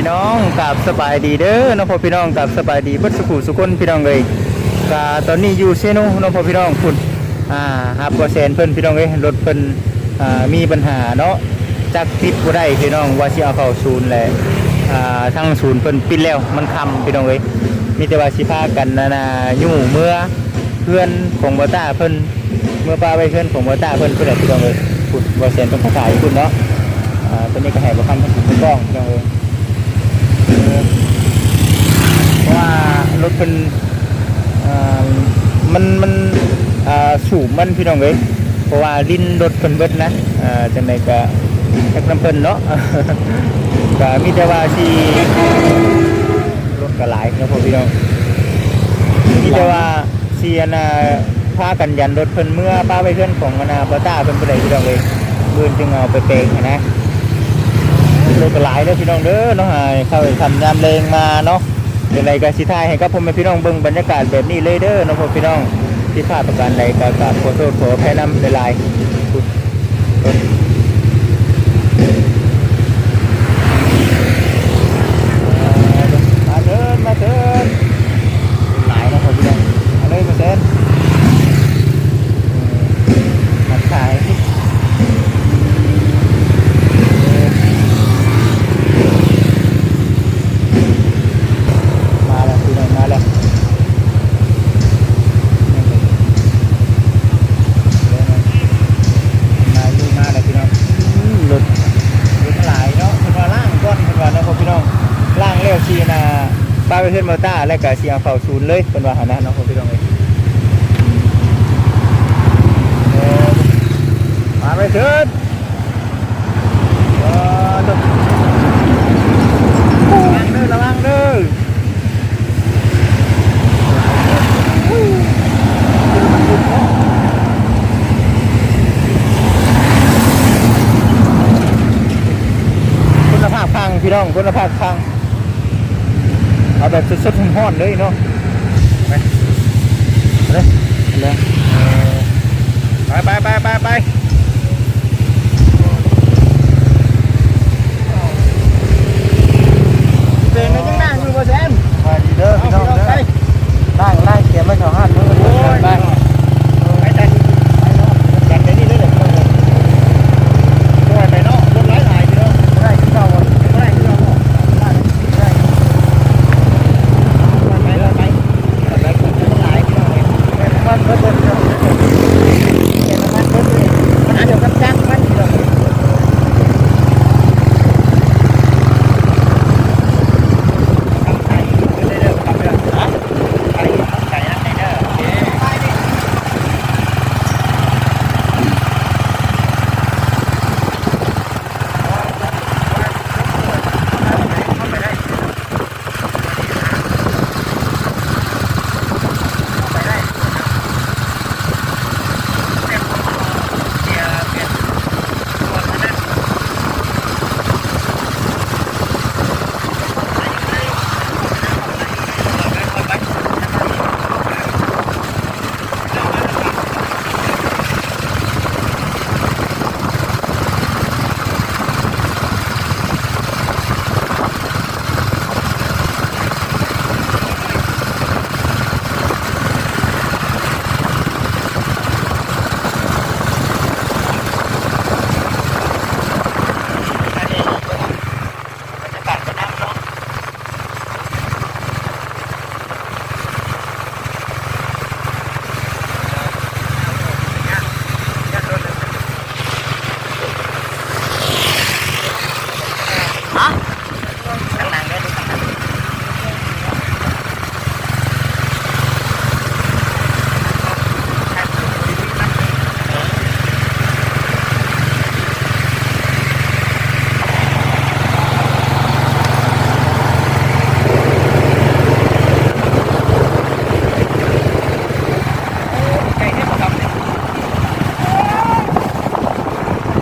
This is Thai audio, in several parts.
พี่น้องกับสบายดีเด้อน้องพ่อพี่น้องกับสบายดีเบิดสุขุสุคนพี่น้องเลยกาตอนนี้อยู่เซโนน้องพ่อพี่น้องคุณอ่าฮับกว่าแสนเพิ่นพี่น้องเอ้ยรถเพิ่นอ่ามีปัญหาเนาะจักติดบ่ได้พี่น้องว่าสิเอาเข้าศูนย์แหละอ่าทั้งศูนย์เพิ่นปิดแล้วมันค่ำพี่น้องเอ้ยมีแต่ว่าสิพากันนานาอยู่เมื่อเพื่อนของบ่ต้าเพิ่นเมื่อป้าไว้เพื่อนของบ่ต้าเพิ่นเพิ่นแหละพี่น้องเอ้ยคุณบ่แสนเพิ่นขายคุณเนาะอ่าตอนนี้ก็ให้บ่คำเพิ่นถูกต้องพี่น้องเอ้ย เพราะ ว่ารถเป็นมันมันสูบมันพี่น้องเอ้ยเพราะว่าลิ้นรถเพิ่นเบิดนะจังไดก็จักน้ำเพิ่นเนาะก็มีแต่ว่าสิรถก็หลายนะพ่อพี่น้องมีแต่ว่าสิอันน่ะพากันยันรถเพิ่นเมื่อป้าไปเพื่อนของนาบต้าเพิ่นบ่ได้พี่น้องเอ้ยเพิ่นจึงเอาไปเปงนะรถก็หลายเด้อพี่น้องเด้อเนาะหายเข้าไปทำยามเลงมาเนาะ เป็นไรก็สิทายให้กับพ่อแม่พี่น้องเบิ่งบรรยากาศแบบนี้เลยเด้อเนาะพ่อพี่น้องที่พลาดประการใดก็กราบขอโทษขอแพ้น้ำหลายๆมาเดินมาเดินหลายเนาะพ่อพี่น้องมาเลยมาเดินมาขาย มาแล้วพี่น้องมาแล้วมาอยู่มาแล้วพี่น้องอืมรถรถหลายเนาะเพิ่นว่าล่างก่อนเพิ่นว่าเนาะพ่อพี่น้องล่างแล้วสินะ ป้าต้าแล้วก็สิเอาเข้าศูนย์เลยเพิ่นว่าหั่นะนาะพ่อพี่น้องเอ้ยมาไปเถิดเออต้องระวังเด้อระวังเด้อคุณภาพพังพี่น้องคุณภาพพัง เอาแบบสดๆห้อนๆเลยเนาะไปเลยไปไปไปไปไปเป็นไงจังนั่งอยู่บ่แซม ไปดีเด้อพี่น้องเด้อล่างล่างเขียนไว้สองห้าเพิ่น โอ้ย ไป ไปแต่ไปเนาะจัดไปนี่เลยเดี๋ยวพี่น้องเลยโอ้ยไปเนาะรถหลายหลายพี่น้อง ได้ที่เราบ่ ไปได้พี่น้องเนาะ ได้ได้ ไปเลยไปไปคนหลายพี่น้องเลย เป็นมันเพิ่นเพิ่นเพิ่นเป็นมันเพิ่นเพิ่น มันอาจจะกับจ้างมันพี่น้อง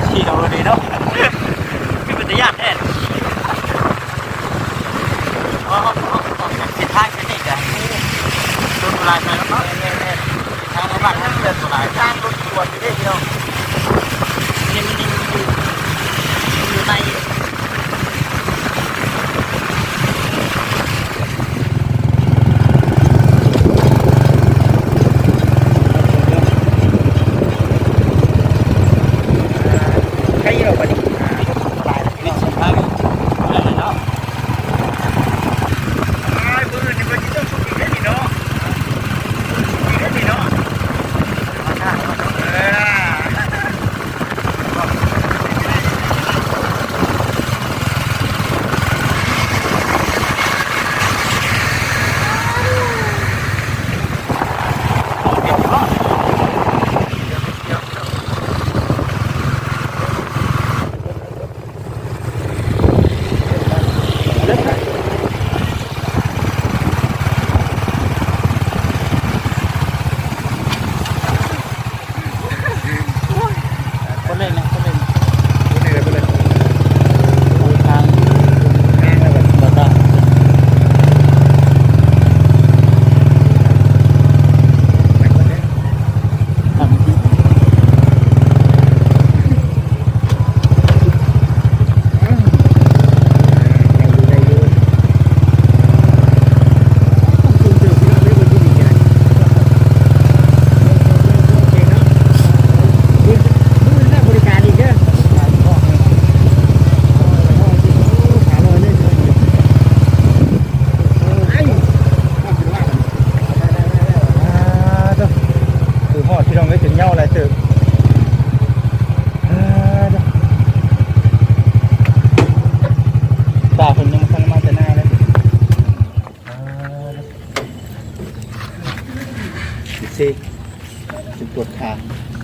ขี่เอาเลยเนาะมี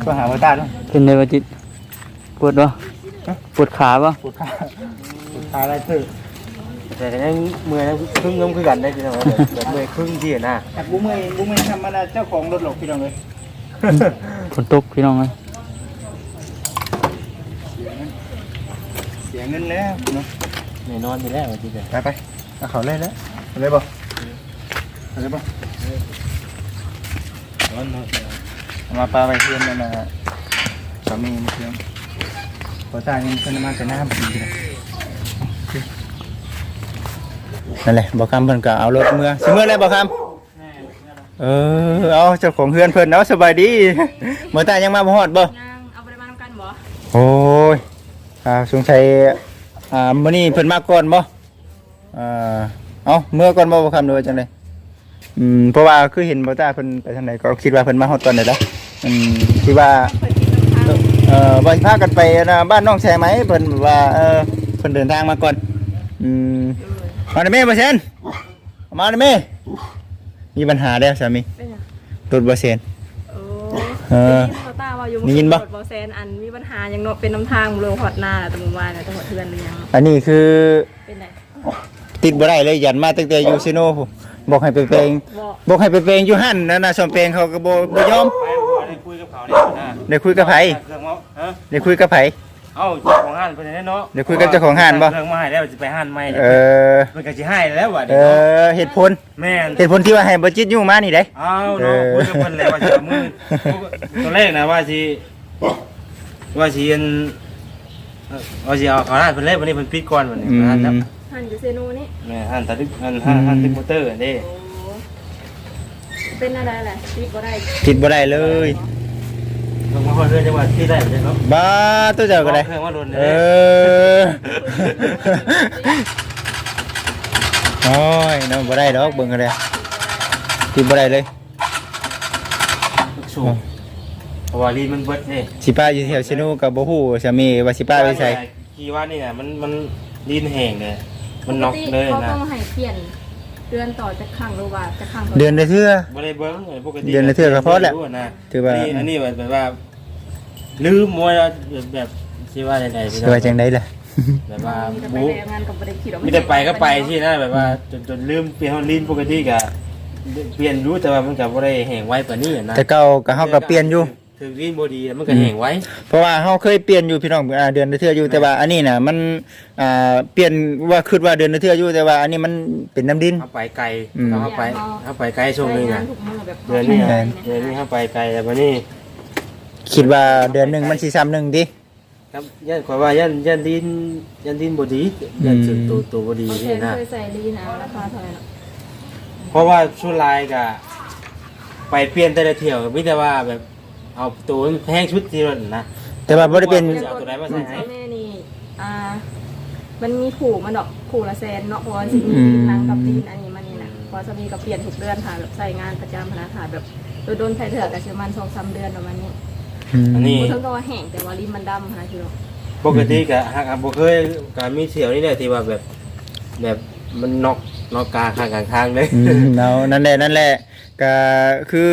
ก็หาว่าตาด้วยเป็นไงวะจิตปวดบ่ปวดขาบ่ปวดขาปวดขาอะไรตื่นแต่ก็ยังเมื่อยนะครึ่งยมคือกันได้พี่น้องแบบแบบเมื่อยครึ่งที่อะนะแต่บุ้มเองบุ้มเองทำมันเจ้าของรถหลอกพี่น้องเลยฝนตกพี่น้องเอ้ยเสียเงินแล้วเนาะแน่นอนอยู่แล้วที่จะไปไปเอาเขาเลยแล้วเอาเลยบ่เอาเลยบ่ ร้อนเนาะเอามาปลาไปเพื่อนนั่นนะสามีเพื่อนพอตายยังเพิ่นมาแต่น้ำปีนะนั่นแหละบอกคำเพิ่นก็เอารถเมื่อสิเมื่อไรบอกคำเออเอาเจ้าของเฮือนเพิ่นเอาสบายดีเมื่อตายยังมาบ่ฮอดบ่ยังเอาไปมานำกันบ่โอ้ยอ่าสงสัยอ่ามื้อนี้เพิ่นมาก่อนบ่อ่าเอ้าเมื่อก่อนบ่บ่คำดูว่าจังได อืมเพราะว่าคือเห็นบ่ตาเพิ่นไปทางไหนก็คิดว่าเพิ่นมาฮอดตอนไหนแล้วอืมคิดว่าเปิดกินน้ำทางเอ่อว่าสิพากันไปนะบ้านน้องแชร์ไหมเพิ่นว่าเออเพิ่นเดินทางมาก่อนอืมมาได้แม่บ่เซนมาได้แม่มีปัญหาแล้วสามีเป็นหยังตุดบ่เซน โอ้เออได้ยินเขาตาว่าอยู่ได้ยินปะรถบ่แซนอันมีปัญหาหยังเนาะเป็นน้ำทางเรือหอดหน้าตะมุวานน่ะจังหวัดเทือนหรือยังอันนี้คือเป็นไงติดบ่ได้เลยยันมาตั้งแต่อยู่ซิโนพู้น บอกให้ไปเพลงบ่บอกให้ไปเพลงอยู่หั่นนะนะสมเพลงเขาก็บ่บ่ยอม ไปบัวได้คุยกับเขาเนี่ยนะได้คุยกับไผเครื่องมาฮะได้คุยกับไผ เอ้าเจ้าของห้านเป็นไงเนาะเดี๋ยวคุยกับเจ้าของห้านบ่ เครื่องมาให้แล้วจะไปห้านใหม่เออมันก็สิให้แล้วว่ะเอเดี๋ยวเนาะอเหตุผลแม่นเหตุผลที่ว่าให้บ่จิตอยู่มานี่ได้ เอ้าเนาะคุยกับเพิ่นแล้วว่าสิเอามือตอนแรกนะว่าสิว่าสิอันเอ่อว่าสิเอาเขาห้านเพิ่นเลยวันนี้เพิ่นปิดก่อนวันนี้อืห้านครับม หันอยู่เซนูนี่แม่ห้านตัดดึกห้านห้านห้านตึกมอเตอร์อันนี้โอ้เป็นอะไรแหละชีวิตบ่ได้ติดบ่ได้เลยลงมาคนเรื่องจังหวัดที่ได้เหมือนกันเนาะบ้าตัวเจ้าก็ได้ เครื่องว่าโดนเอเลยอโอ้ยน้องบ่ได้ดอกเบิ่งกันเลยติดบ่ได้เลยสูงเพราะว่าลีนมันเบิดนี่สิป้าอยู่แถวซิโนกับบ่ฮู้สามีว่าสิป้าไปใส่กี่ว่านี่น่ะมันมันลีนแห้งเลย มันน็อกปติเลยเขานะต้องให้เปลี่ยนเดือนต่อจะครั้งหรือว่าจะครั้งเดือนละเทื่อ บ่ได้เบิ้งเลยปกติเดือนละเทื่อก็พอแล้วรู้นะถือว่านนี้อันนี้แบบว่า ลืมมวยแบบแบบสิว่าจังไดพี่สิน้องว่าจังได๋ล่ะ แบบว่ามีแต่ไปบู๊ แรงงานกับบ่ได้คิดว่ามีแต่ไปก็ไปที่นะแบบว่าจนจนลืมเปลี่ยนลีนปกติก็เปลี่ยนรู้แต่ว่ามันก็บ่ได้แห้งไวปานนี้อะนะแต่เก่าก็เฮาก็เปลี่ยนอยู่ ถึงลีนบ่ดีแล้วมันก็แห้งไวเพราะว่าเฮาเคยเปลี่ยนอยู่พี่น้องอ่าเดือนละเทื่ออยู่แต่ว่าอันนี้น่ะมันอ่าเปลี่ยนว่าคิดว่าเดือนละเทื่ออยู่แต่ว่าอันนี้มันเป็นน้ำดิน เอาไปไกลอืม เอาไปเอาไปไกลช่วงนึงรายอะงานทุกมื้อแบบเดือนนี้แม่อะนเดือนนี้เข้าไปไกลแล้ววันนี้คิดว่าเดือนหนึงมันสิซ้ำหนึงติครับยันขอยว่ายันยันดินยันดินบดียันสุดตัวตัวบดีโอเคนี่นะ เคยใส่ลีนะราคาเท่าไหร่เนาะเพราะว่าชุดลายกะไปเปลี่ยนแต่ละเที่ยวมิแต่ว่าแบบ เอาตัวแพงชุดที่มันนะแต่ว่าบ่ได้เป็น จะเอาตัวไหนมาใส่ให้ แม่นี่อ่า มันมีขู่มันดอกขู่ละแสนเนาะเพราะว่าสิมีอืมหนังกับดินอันนี้มันนี่นะเพราะจะมีกับเปลี่ยนทุกเดือนค่ะแบบใส่งานประจำพนักงานแบบโดยโดนใส่เถื่อกับประมาณสองสามเดือนประมาณนี้อันนี้ ผู้ทั้งก็ว่าแห้งแต่ว่าลิ้นมันดำค่ะคือปกติกะหากบ่เคยกะมีเที่ยวนี่แหละที่ว่าแบบ แบบมันนอกนอกกลางข้างกลางทางเลย อืมเอานั่นแหละนั่นแหละ ก็คือ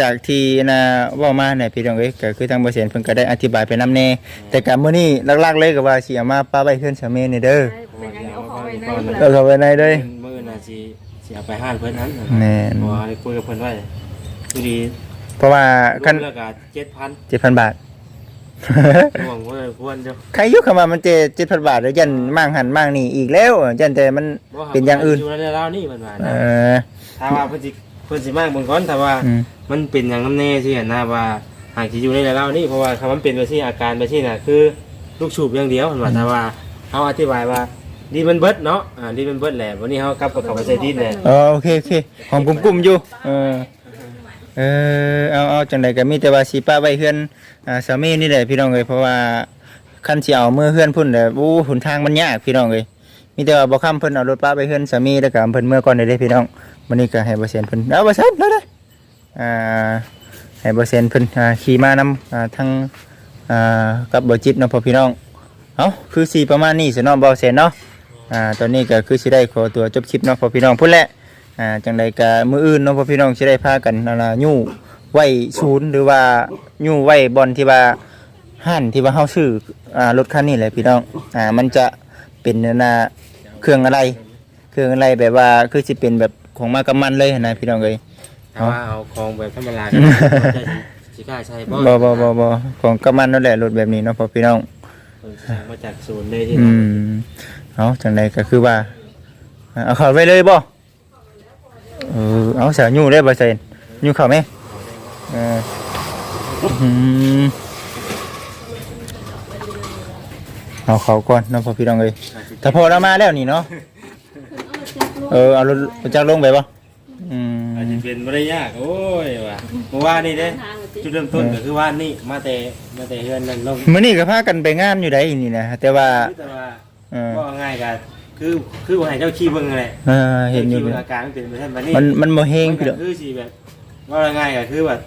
จากที่นะเว้ามาเนี่ยพี่น้องเอ้ยก็คือทางบ่เสียนเพิ่นก็ได้อธิบายไปนำแน่แต่ก็มื้อนี้หลักๆเลยก็ว่าสิเอามาป้าไว้เพื่อนสามีนี่เด้อเป็นยังไงเอาของไว้ในเอาเข้าไว้ในเด้อมื้อน่ะสิสิเอาไปห้านเพิ่นนั้นแม่นเพราะว่าได้คุยกับเพิ่นไว้ดูดีเพราะว่าคันรวมแล้วก็7,000 7,000 บาท ห่วงเพิ่นควรเจ้า7,000ใครอยุคเข้ามามันเจ7,000 บาทแล้วยันมั่งหันมั่งนี่อีกแล้วยันแต่มันเป็นอย่างอื่น อยู่ในเรานี่มันว่าเอนะอ ถ้าว่าเพิ่นสิเพิ่นสิมากเบิ่งก่อนถ้าว่าอืม มันเป็นอย่างน้ำแน่ที่เห็นนะว่าหากสิอยู่ในเรานี่เพราะว่าคำมันเป็นไปที่อาการไปที่น่ะคือลูกสูบอย่างเดียวมันว่าถ้าว่าเฮาอธิบายว่าดีมันเบิดเนาะอ่าดีมันเบิดแหละวันนี้เฮากลับกับเขาไปใส่ดินแหละเออโอเคโอเคของกลุ่มๆอยู่เออเออเอาเอาจังไดก็มีแต่ว่าสิป้าไว้เฮือนอ่าสามีนี่แหละพี่น้องเอ้ยเพราะว่าคันสิเอามือเฮือนพุ่นแล้วอู้หนทางมันยากพี่น้องเอ้ยมีแต่ว่าบ่ค้ำเพิ่นเอารถป้าไปเฮือนสามีแล้วก็เพิ่นเมื่อก่อนได้เด้พี่น้อง วันนี้ก็ให้บ่เซียนเพิ่นเอาบ่ซันแล้วเด้ออ่าให้บ่เซียนเพิ่นอ่าขี่มานำอ่าทางอ่ากับบ่จิตเนาะพ่อพี่น้องเอาคือสิประมาณนี้สิเนาะบ่เซนเนาะอ่าตอนนี้ก็คือสิได้ขอตัวจบคลิปเนาะพ่อพี่น้องพุ่นแหละอ่าจังใดก็มืออื่นเนาะพ่อพี่น้องสิได้พากันนั่นะยู่ไว้ศูนย์หรือว่ายู่ไว้บอนที่ว่าห้านที่ว่าเฮาซื้ออ่ารถคันนี้แหละพี่น้องอ่ามันจะเป็นนั่นน่ะเครื่องอะไร เครื่องอะไรแบบว่าคือสิเป็นแบบ ของมากำมันเลยนะพี่น้องเอ้ยถ้าว่าเอาของแบบธรรมดาก็ได้จะสิกล้าใช้บ่บ่บ่บ่บ่ของกำมันนั่นแหละรถแบบนี้เนาะพ่อพี่น้องเพิ่นสั่งมาจากศูนย์เลยที่อืมเอาจังไดก็คือว่าเอาเข้าไปเลยบ่เออเอาเสียยู่ได้บ่เซนยู่เข้าไหมเอออืมเอาเขาก่อนเนาะพ่อพี่น้องเอ้ยแต่พอเรามาแล้วนี่เนาะ เออเอารถจักรลงไปบ่อืมอาจจะเป็นบ่ได้ยากโอ้ยว่ะเมื่อวานนี่เด้จุดเริ่มต้นก็คือว่านี่มาแต่มาแต่เฮือนนั่นลงมื้อนี้ก็พากันไปงานอยู่ได้นี่นะแต่ว่าแต่ว่าเออก็ง่ายกันคือคือว่าให้เจ้าขี้เบิ่งแหละเออเห็นอยู่จ้าขี้บิ่งอาการมันเป็นไปได้บัดนี้มันมันบ่เฮงมันพี่ก็ดอกคือสิแบบว่าง่ายก็คือแบบ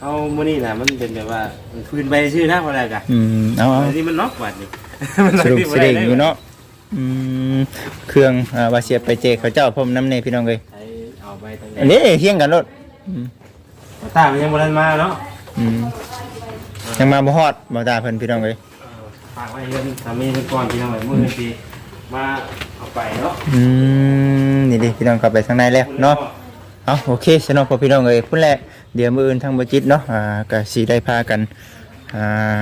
เอามื้อนี้น่ะมันเป็นแบบว่ามันพื้นไปชื่อนะว่าอะไรกะอืมเอาเอาอันนี้มันน็อกบัดนี่สรุปสิได้อยู่เนาะ อืมเครื่องอ่าว่าเสียบไปเจกเขาเจ้าพร้อมน้ำในพี่น้องเอ้ยใช้เอาไปตั้งอันนี้เที่ยงกันรถอืมตามันยังบ่ทันมาเนาะอืมยังมาบ่ฮอดบ่ตาเพิ่นพี่น้องเอ้ยฝากไว้เฮือนสามีเพิ่นก่อนพี่น้องไว้มื้อนี้สิมาเอาไปเนาะอืมนี่ดิพี่น้องเข้าไปข้างในแล้วเนาะ เอาโอเคสนองพอพี่น้องเอ้ยพุ่นแหละเดี๋ยวมื้ออื่นทางบ่จิตเนาะอ่าก็สิได้พากันอ่า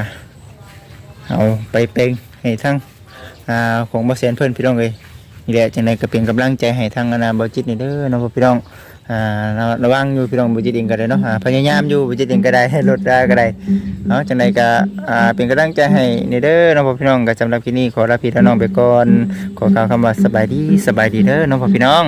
เอาไปเป่งให้ทาง อ่าของบ่แสนเพิ่นพี่น้องเอ้ยนี่แหละจังไดก็เป็นกำลังใจให้ทางอนาบ่จิตนี่เด้อเนาะพ่อพี่น้องอ่าระระวังอยู่พี่น้องบ่จิตเองก็ได้เนาะอ่าพยายามอยู่บ่จิตเองก็ได้ให้ลดได้ก็ได้เนาะจังไดก็อ่าเป็นกำลังใจให้นี่เด้อเนาะพ่อพี่น้องก็สำหรับที่นี่ขอลาพี่และน้องไปก่อนขอกล่าวคำว่าสบายดีสบายดีเด้อเนาะพ่อพี่น้อง